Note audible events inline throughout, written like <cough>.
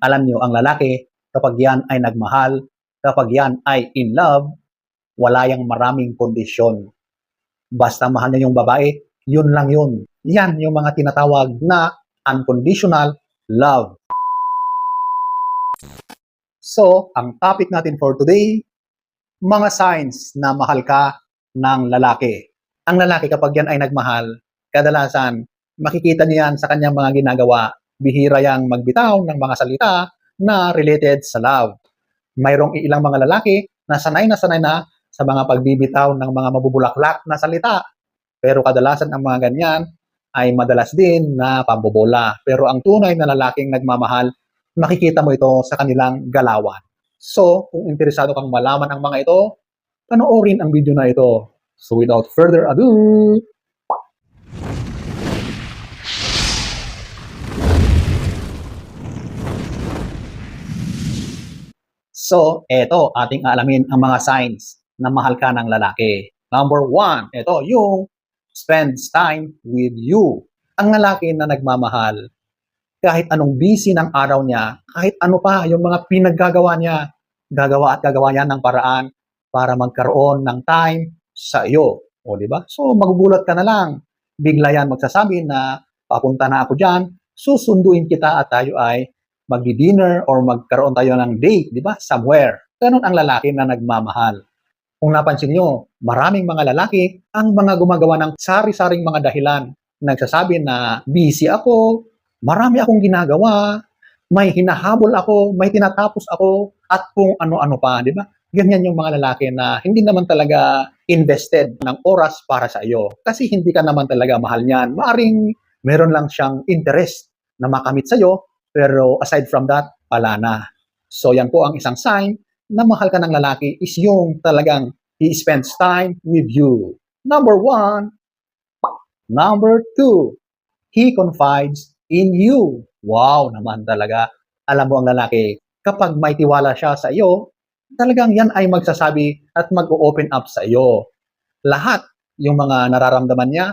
Alam nyo, ang lalaki, kapag yan ay nagmahal, kapag yan ay in love, wala yang maraming kondisyon. Basta mahal niya yung babae, yun lang yun. Yan yung mga tinatawag na unconditional love. So, ang topic natin for today, mga signs na mahal ka ng lalaki. Ang lalaki kapag yan ay nagmahal, kadalasan makikita niya yan sa kanyang mga ginagawa. Bihira yang magbitaw ng mga salita na related sa love. Mayroong ilang mga lalaki na sanay na sanay na sa mga pagbibitaw ng mga mabubulaklak na salita. Pero kadalasan ang mga ganyan ay madalas din na pambobola. Pero ang tunay na lalaking nagmamahal, makikita mo ito sa kanilang galawan. So, kung interesado kang malaman ang mga ito, panoorin ang video na ito. So, without further ado, So, eto, ating alamin ang mga signs na mahal ka ng lalaki. Number one, ito, yung spends time with you. Ang lalaki na nagmamahal, kahit anong busy ng araw niya, kahit ano pa yung mga pinaggagawa niya, gagawa at gagawa niya ng paraan para magkaroon ng time sa iyo. O, di ba? So, magugulat ka na lang. Bigla yan magsasabi na papunta na ako dyan, susunduin kita at tayo ay magdi-dinner or magkaroon tayo ng date, di ba? Somewhere. Ganun ang lalaki na nagmamahal. Kung napansin nyo, maraming mga lalaki ang mga gumagawa ng sari-saring mga dahilan. Nagsasabi na busy ako, marami akong ginagawa, may hinahabol ako, may tinatapos ako, at kung ano-ano pa, di ba? Ganyan yung mga lalaki na hindi naman talaga invested ng oras para sa iyo. Kasi hindi ka naman talaga mahal niyan. Maaring meron lang siyang interest na makamit sa iyo, pero aside from that, wala na. So yan po ang isang sign na mahal ka ng lalaki is yung talagang he spends time with you. Number one. Number two, he confides in you. Wow naman talaga. Alam mo ang lalaki, kapag may tiwala siya sa iyo, talagang yan ay magsasabi at mag-open up sa iyo. Lahat, yung mga nararamdaman niya,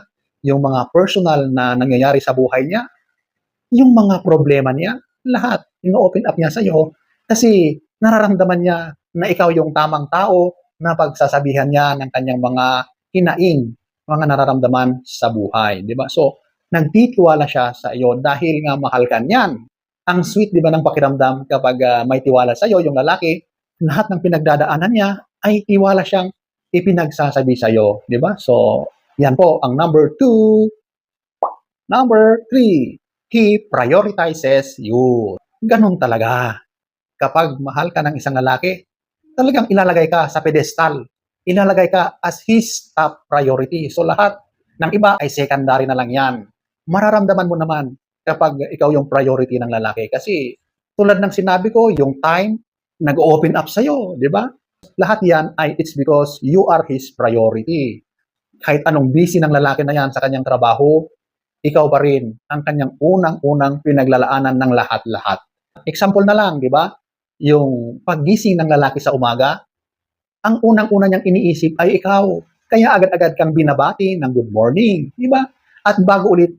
yung mga personal na nangyayari sa buhay niya, yung mga problema niya, lahat, ino-open up niya sa iyo kasi nararamdaman niya na ikaw yung tamang tao na pagsasabihan niya ng kanyang mga hinaing, mga nararamdaman sa buhay, di ba? So, nagtitiwala siya sa iyo dahil nga mahal ka niyan. Ang sweet, di ba, ng pakiramdam kapag uh, may tiwala sa iyo yung lalaki, lahat ng pinagdadaanan niya ay tiwala siyang ipinagsasabi sa iyo, di ba? So, yan po ang number two. Number three, he prioritizes you. Ganun talaga. Kapag mahal ka ng isang lalaki, talagang ilalagay ka sa pedestal. Ilalagay ka as his top priority. So lahat ng iba ay secondary na lang yan. Mararamdaman mo naman kapag ikaw yung priority ng lalaki. Kasi tulad ng sinabi ko, yung time, nag-open up sa'yo, di ba? Lahat yan ay it's because you are his priority. Kahit anong busy ng lalaki na yan sa kanyang trabaho, ikaw pa rin ang kanyang unang-unang pinaglalaanan ng lahat-lahat. Example na lang, di ba? Yung paggising ng lalaki sa umaga, ang unang-una niyang iniisip ay ikaw. Kaya agad-agad kang binabati ng good morning, di ba? At bago ulit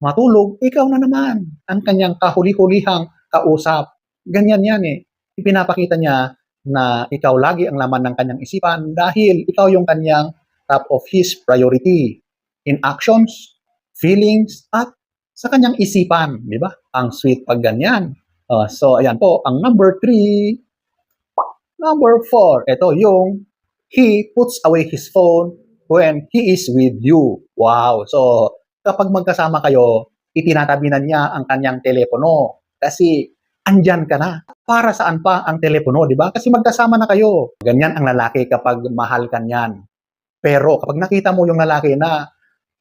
matulog, ikaw na naman ang kanyang kahuli-hulihang kausap. Ganyan yan eh. Ipinapakita niya na ikaw lagi ang laman ng kanyang isipan dahil ikaw yung kanyang top of his priority in actions, feelings, at sa kanyang isipan, di ba? Ang sweet pag ganyan. Uh, so, ayan po, ang number three. Number four, ito yung he puts away his phone when he is with you. Wow! So, kapag magkasama kayo, itinatabi na niya ang kanyang telepono. Kasi, andyan ka na. Para saan pa ang telepono, di ba? Kasi magkasama na kayo. Ganyan ang lalaki kapag mahal ka niyan. Pero kapag nakita mo yung lalaki na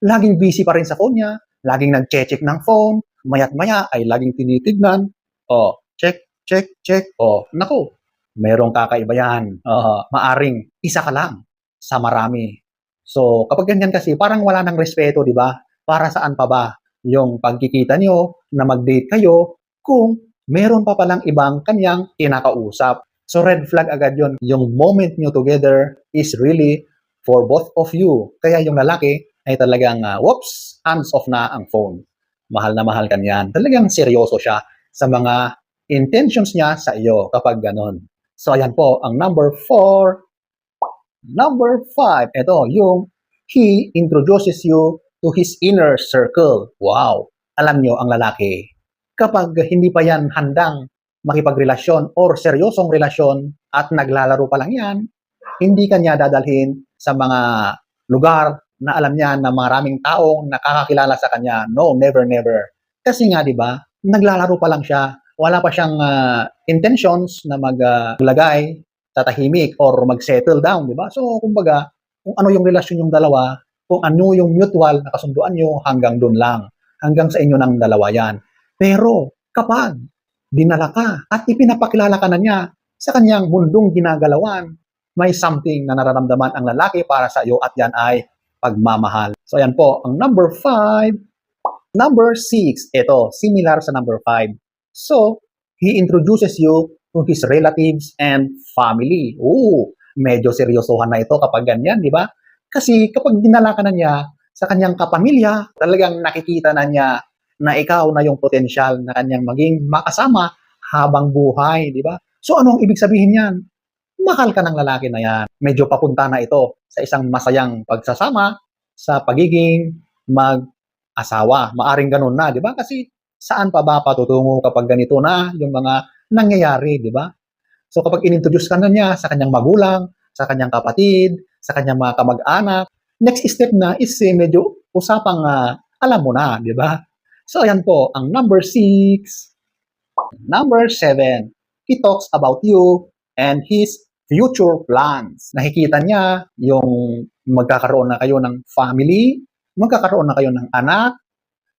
laging busy pa rin sa phone niya, laging nag-check ng phone, mayat maya ay laging tinitignan, oh, check, check, check, oh, nako, merong kakaiba yan. Uh, maaring isa ka lang sa marami. So, kapag ganyan kasi, parang wala ng respeto, di ba? Para saan pa ba yung pagkikita niyo na mag-date kayo kung meron pa palang ibang kanyang kinakausap. So, red flag agad yon Yung moment nyo together is really for both of you. Kaya yung lalaki ay talagang, uh, whoops, hands off na ang phone. Mahal na mahal ka niyan. Talagang seryoso siya sa mga intentions niya sa iyo kapag ganon. So, ayan po, ang number four. Number five, ito, yung he introduces you to his inner circle. Wow! Alam nyo, ang lalaki, kapag hindi pa yan handang makipagrelasyon or seryosong relasyon at naglalaro pa lang yan, hindi kanya dadalhin sa mga lugar na alam niya na maraming taong nakakakilala sa kanya. No, never, never. Kasi nga, di ba, naglalaro pa lang siya. Wala pa siyang ah, intentions na maglagay, tatahimik, or mag-settle down, di ba? So, kumbaga, kung ano yung relasyon yung dalawa, kung ano yung mutual na kasunduan nyo, hanggang doon lang. Hanggang sa inyo ng dalawa yan. Pero, kapag dinala ka at ipinapakilala ka na niya sa kanyang mundong ginagalawan, may something na nararamdaman ang lalaki para sa iyo at yan ay pagmamahal. So ayan po, ang number five. Number six, ito, similar sa number five. So, he introduces you to his relatives and family. Oo, medyo seryosohan na ito kapag ganyan, di ba? Kasi kapag dinala ka na niya sa kanyang kapamilya, talagang nakikita na niya na ikaw na yung potensyal na kanyang maging makasama habang buhay, di ba? So ano ang ibig sabihin niyan? Mahal ka ng lalaki na yan. Medyo papunta na ito sa isang masayang pagsasama sa pagiging mag-asawa. Maaring ganun na, di ba? Kasi saan pa ba patutungo kapag ganito na yung mga nangyayari, di ba? So kapag inintroduce ka na niya sa kanyang magulang, sa kanyang kapatid, sa kanyang mga kamag-anak, next step na is eh, medyo usapang ah, alam mo na, di ba? So ayan po, ang number six. Number seven, he talks about you and his future plans. Nakikita niya yung magkakaroon na kayo ng family, magkakaroon na kayo ng anak,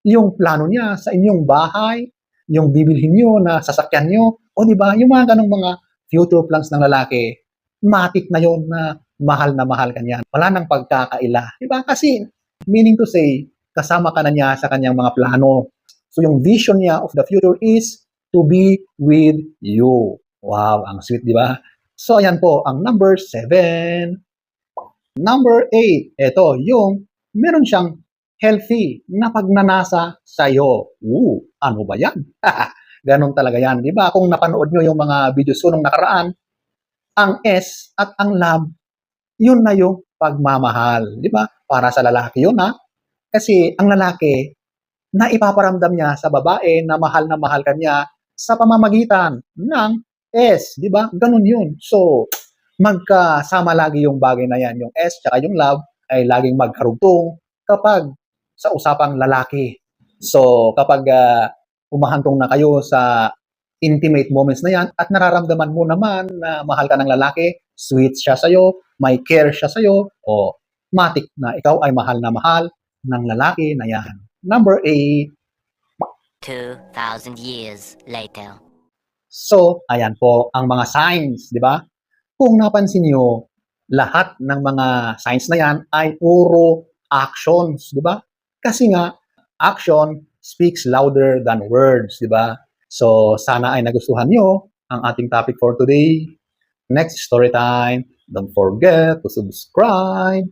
yung plano niya sa inyong bahay, yung bibilhin niyo na sasakyan niyo, o di ba, yung mga ganong mga future plans ng lalaki, matik na yon na mahal na mahal ka niya. Wala nang pagkakaila. Di ba? Kasi, meaning to say, kasama ka na niya sa kanyang mga plano. So, yung vision niya of the future is to be with you. Wow, ang sweet, di ba? So, ayan po, ang number seven. Number eight, ito, yung meron siyang healthy na pagnanasa sa'yo. Ooh, ano ba yan? <laughs> Ganon talaga yan. Di ba? Kung napanood nyo yung mga videos ko nung nakaraan, ang S at ang love, yun na yung pagmamahal. Di ba? Para sa lalaki yun, ha? Kasi ang lalaki, na ipaparamdam niya sa babae na mahal na mahal ka niya sa pamamagitan ng S, di ba? Ganun yun. So, magkasama lagi yung bagay na yan, yung S tsaka yung love ay laging magkarugtong kapag sa usapang lalaki. So, kapag ah, umahantong na kayo sa intimate moments na yan at nararamdaman mo naman na mahal ka ng lalaki, sweet siya sa'yo, may care siya sa'yo, o matik na ikaw ay mahal na mahal ng lalaki na yan. Number eight, 2,000 years later. So, ayan po ang mga signs, di ba? Kung napansin niyo, lahat ng mga signs na yan ay puro actions, di ba? Kasi nga, action speaks louder than words, di ba? So, sana ay nagustuhan niyo ang ating topic for today. Next story time. Don't forget to subscribe